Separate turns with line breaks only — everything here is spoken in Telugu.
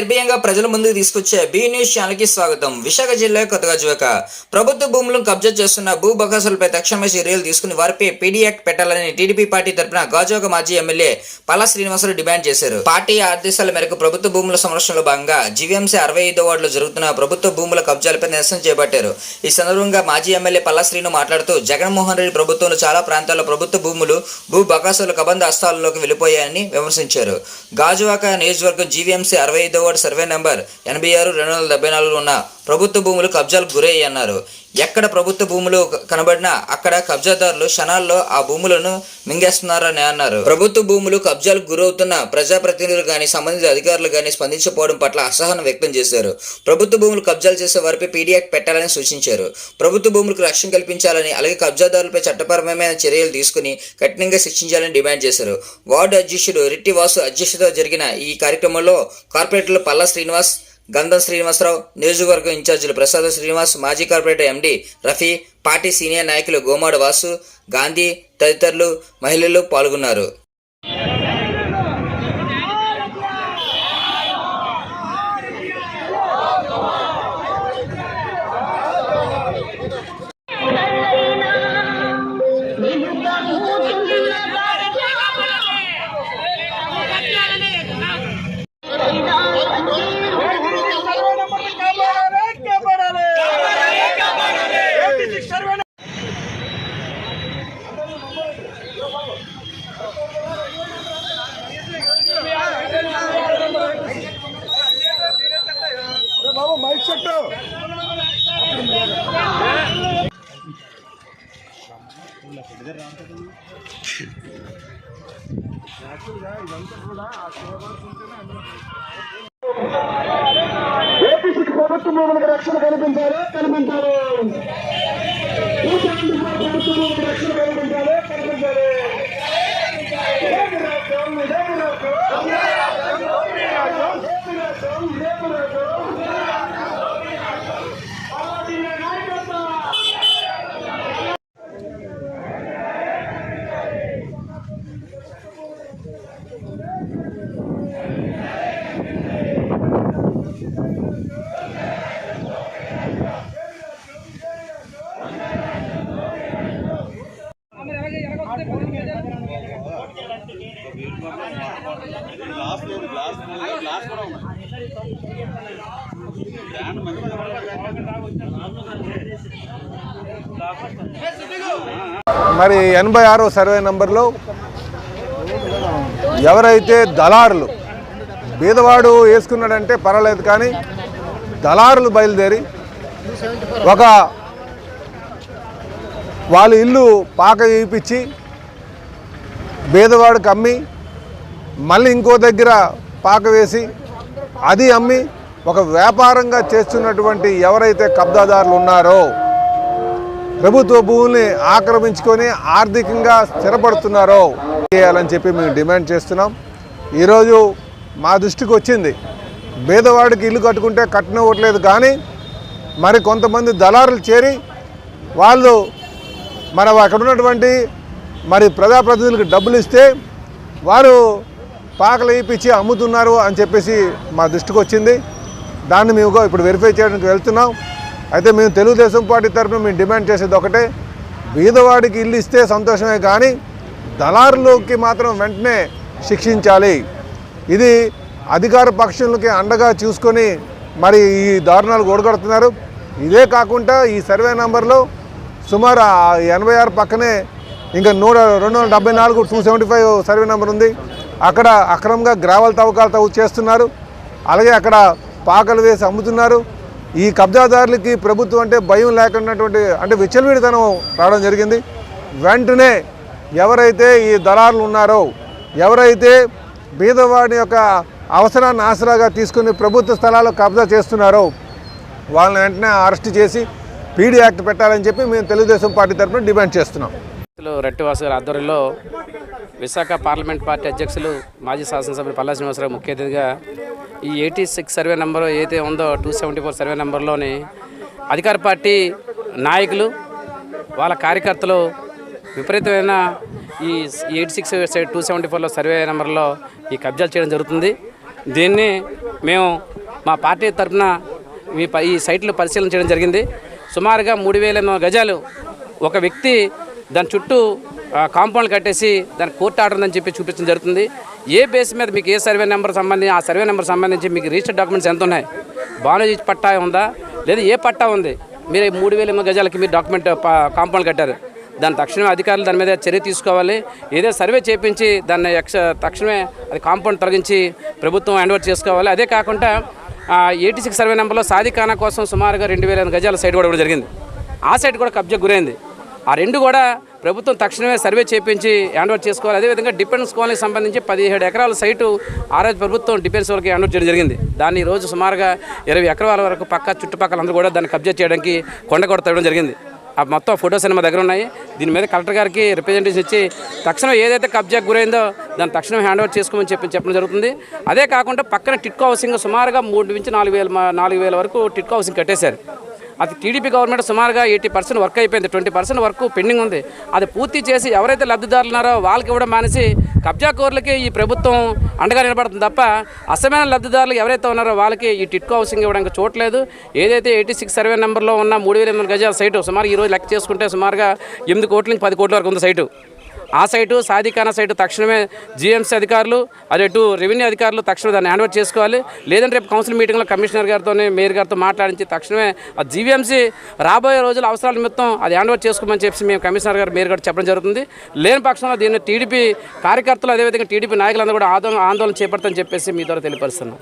నిర్భయంగా ప్రజల ముందుకు తీసుకొచ్చే బి న్యూస్ ఛానల్కి స్వాగతం. విశాఖ జిల్లా కొత్తగా జోక ప్రభుత్వ భూములను కబ్జా చేస్తున్న భూ బకాసులపై తక్షణమే చర్యలు తీసుకుని వారిపై పీడీ యాక్ట్ పెట్టాలని టీడీపీ పార్టీ తరపున గాజోక మాజీ ఎమ్మెల్యే పల్లా శ్రీనివాసులు డిమాండ్ చేశారు. పార్టీ ఆదేశాల మేరకు ప్రభుత్వ భూముల సంరక్షణలో భాగంగా జీవీఎంసీ అరవై ఐదో వార్డులో జరుగుతున్న ప్రభుత్వ భూముల కబ్జాలపై నిరసన చేపట్టారు. ఈ సందర్భంగా మాజీ ఎమ్మెల్యే పల్లా శ్రీను మాట్లాడుతూ జగన్మోహన్ రెడ్డి ప్రభుత్వంలో చాలా ప్రాంతాల్లో ప్రభుత్వ భూములు భూ బకాసుల కబంధ హస్తాలలోకి వెళ్ళిపోయాయని విమర్శించారు. గాజువాక నియోజకవర్గం జీవీఎంసీ అరవై ఐదో వార్డు సర్వే నంబర్ ఎనభై ఆరు రెండు వందల డెబ్బై నాలుగులో ఉన్న ప్రభుత్వ భూములు కబ్జాలకు గురయ్యాయి అన్నారు. ఎక్కడ ప్రభుత్వ భూములు కనబడినా అక్కడ కబ్జాదారులు క్షణాల్లో ఆ భూములను మింగేస్తున్నారని అన్నారు. ప్రభుత్వ భూములు కబ్జాలకు గురవుతున్న ప్రజాప్రతినిధులు కానీ సంబంధిత అధికారులు కానీ స్పందించకపోవడం పట్ల అసహనం వ్యక్తం చేశారు. ప్రభుత్వ భూములు కబ్జాలు చేసే వారిపై పీడియాక్ పెట్టాలని సూచించారు. ప్రభుత్వ భూములకు రక్షణ కల్పించాలని అలాగే కబ్జాదారులపై చట్టపరమైన చర్యలు తీసుకుని కఠినంగా శిక్షించాలని డిమాండ్ చేశారు. వార్డు అధ్యక్షుడు రిట్టి వాసు అధ్యక్షతతో జరిగిన ఈ కార్యక్రమంలో కార్పొరేటర్లు పల్లా శ్రీనివాస్ గంధం శ్రీనివాసరావు నియోజకవర్గం ఇన్ఛార్జీలు ప్రసాద శ్రీనివాస్ మాజీ corporator MD Rafi party senior నాయకులు గోమాడ వాసు గాంధీ తదితరులు మహిళలు పాల్గొన్నారు.
ఏపీసీకి ప్రభుత్వ రక్షణ కల్పించాలి కల్పించాలి భూస్వాములకు రక్షణ కల్పించాలి? కల్పించాలి
మరి ఎనభై ఆరో సర్వే నంబర్లో ఎవరైతే దళారులు బీదవాడు వేసుకున్నాడంటే పర్వాలేదు కానీ దళారులు బయలుదేరి ఒక వాళ్ళ ఇల్లు పాక ఇప్పించి బీదవాడికి అమ్మి మళ్ళీ ఇంకో దగ్గర పాక వేసి అది అమ్మి ఒక వ్యాపారంగా చేస్తున్నటువంటి ఎవరైతే కబ్జాదారులు ఉన్నారో ప్రభుత్వ భూముల్ని ఆక్రమించుకొని ఆర్థికంగా స్థిరపడుతున్నారో చేయాలని చెప్పి మేము డిమాండ్ చేస్తున్నాం. ఈరోజు మా దృష్టికి వచ్చింది పేదవాడికి ఇల్లు కట్టుకుంటే కట్టనివ్వట్లేదు కానీ మరి కొంతమంది దళారులు చేరి వాళ్ళు మన అక్కడ ఉన్నటువంటి మరి ప్రజాప్రతినిధులకు డబ్బులు ఇస్తే వారు పాకలు వేయించి అమ్ముతున్నారు అని చెప్పేసి మా దృష్టికి వచ్చింది. దాన్ని మేము ఇప్పుడు వెరిఫై చేయడానికి వెళ్తున్నాం. అయితే మేము తెలుగుదేశం పార్టీ తరఫున మేము డిమాండ్ చేసేది ఒకటే బీదవాడికి ఇల్లు ఇస్తే సంతోషమే కానీ దళారులకి మాత్రం వెంటనే శిక్షించాలి. ఇది అధికార పక్షులకి అండగా చూసుకొని మరి ఈ దారుణాలు ఓడగడుతున్నారు ఇదే కాకుండా ఈ సర్వే నంబర్లో సుమారు ఎనభై ఆరు పక్కనే ఇంకా నూట రెండు వందల డెబ్బై నాలుగు two seventy five survey number ఉంది. అక్కడ అక్రమంగా గ్రావల్ తవ్వకాలు తవ్వు చేస్తున్నారు. అలాగే అక్కడ పాకలు వేసి అమ్ముతున్నారు. ఈ కబ్జాదారులకి ప్రభుత్వం అంటే భయం లేకున్నటువంటి అంటే విచ్చలవిడితనం రావడం జరిగింది. వెంటనే ఎవరైతే ఈ దళారులు ఉన్నారో ఎవరైతే బీదవాడి యొక్క అవసరాన్ని ఆసరాగా తీసుకుని ప్రభుత్వ స్థలాలు కబ్జా చేస్తున్నారో వాళ్ళని వెంటనే అరెస్ట్ చేసి పీడీ యాక్ట్ పెట్టాలని చెప్పి మేము తెలుగుదేశం పార్టీ తరఫున డిమాండ్ చేస్తున్నాం.
రెట్టివాసు గారి ఆధ్వర్యంలో విశాఖ పార్లమెంట్ పార్టీ అధ్యక్షులు మాజీ శాసనసభ్యులు పల్లా శ్రీనివాసరావు ముఖ్య అతిథిగా ఈ ఎయిటీ సిక్స్ సర్వే నెంబర్ ఏదైతే ఉందో టూ సెవెంటీ ఫోర్ సర్వే నెంబర్లోని అధికార పార్టీ నాయకులు వాళ్ళ కార్యకర్తలు విపరీతమైన ఈ ఎయిట్ సిక్స్ టూ సెవెంటీ ఫోర్లో సర్వే నెంబర్లో ఈ కబ్జాలు చేయడం జరుగుతుంది. దీన్ని మేము మా పార్టీ తరఫున మీ ఈ సైట్లు పరిశీలన చేయడం జరిగింది. సుమారుగా మూడు వేల గజాలు ఒక వ్యక్తి దాని చుట్టూ కాంపౌండ్ కట్టేసి దాని కోర్టు ఆర్డర్ అని చెప్పి చూపించడం జరుగుతుంది. ఏ బేస్ మీద మీకు ఏ సర్వే నెంబర్ సంబంధించి ఆ సర్వే నెంబర్ సంబంధించి మీకు రిజిస్టర్ డాక్యుమెంట్స్ ఎంత ఉన్నాయి బానోజీ పట్టా ఉందా? లేదా ఏ పట్టా ఉంది? మీరు మూడు వేల ఎనిమిది గజాలకి మీరు డాక్యుమెంట్ కాంపౌండ్ కట్టారు. దాని తక్షణమే అధికారులు దాని మీద చర్య తీసుకోవాలి. ఏదో సర్వే చేపించి దాన్ని ఎక్స తక్షణమే అది కాంపౌండ్ తొలగించి ప్రభుత్వం హ్యాండ్ఓవర్ చేసుకోవాలి. అదే కాకుండా ఎయిటీ సిక్స్ సర్వే నెంబర్లో సాధికానా కోసం సుమారుగా రెండు వేల గజాల సైట్ కూడా జరిగింది. ఆ సైట్ కూడా కబ్జా గురైంది. ఆ రెండు కూడా ప్రభుత్వం తక్షణమే సర్వే చేయించి హ్యాండ్ ఓవర్ చేసుకోవాలి. అదేవిధంగా డిఫెన్స్ కాలనీకి సంబంధించి పదిహేడు ఎకరాల సైటు ఆ ప్రభుత్వం డిఫెన్స్ వాళ్ళకి హ్యాండ్ ఓవర్ చేయడం జరిగింది. దాన్ని రోజు సుమారుగా ఇరవై ఎకరాల వరకు పక్క చుట్టుపక్కల అందరూ కూడా దాన్ని కబ్జా చేయడానికి కొండ కొడతడం జరిగింది. ఆ మొత్తం ఫొటోస్ అన్ని మా దగ్గర ఉన్నాయి. దీని మీద కలెక్టర్ గారికి రిప్రజెంటేషన్ ఇచ్చి తక్షణం ఏదైతే కబ్జాకు గురైందో దాన్ని తక్షణం హ్యాండ్ ఓవర్ చేసుకోమని చెప్పి చెప్పడం జరుగుతుంది. అదే కాకుండా పక్కన టిట్కో హౌసింగ్ సుమారుగా మూడు నుంచి నాలుగు వేల నాలుగు వేల వరకు టిట్కో హౌసింగ్ కట్టేశారు. అది టీడీపీ గవర్నమెంట్ సుమారుగా ఎయిటీ పర్సెంట్ వర్క్ అయిపోయింది. ట్వంటీ పర్సెంట్ వర్క్ పెండింగ్ ఉంది. అది పూర్తి చేసి ఎవరైతే లబ్ధిదారులు ఉన్నారో వాళ్ళకి ఇవ్వడం మానేసి కబ్జాకోరులకి ఈ ప్రభుత్వం అండగా నిలబడుతుంది తప్ప అసమైన లబ్ధిదారులు ఎవరైతే ఉన్నారో వాళ్ళకి ఈ టిట్కో హౌసింగ్ ఇవ్వడానికి చూడలేదు ఏదైతే ఎయిటీ సిక్స్ సర్వే నెంబర్లో ఉన్న మూడు వేల ఎనిమిది గజాల సైటు సుమారు ఈ రోజు లెక్క చేసుకుంటే సుమారుగా ఎనిమిది కోట్ల నుంచి పది కోట్ల వరకు ఉంది సైటు. ఆ సైటు సాధికాన సైటు తక్షణమే జీఎంసీ అధికారులు అదే ఇటు రెవెన్యూ అధికారులు తక్షణమే దాన్ని హ్యాండ్ చేసుకోవాలి. లేదంటే రేపు కౌన్సిల్ మీటింగ్లో కమిషనర్ గారితో మేయర్ గారితో మాట్లాడించి తక్షణమే ఆ జీవీఎంసీ రాబోయే రోజుల అవసరాల నిమిత్తం అది హ్యాండ్ ఓవర్ చేసుకోమని చెప్పి మేము కమిషనర్ గారు మేయర్ గారు చెప్పడం జరుగుతుంది. లేని పక్షంలో దీన్ని టీడీపీ కార్యకర్తలు అదేవిధంగా టీడీపీ నాయకులందరూ కూడా ఆందోళన ఆందోళన చేపడతామని చెప్పేసి మీ ద్వారా తెలియపరుస్తున్నాం.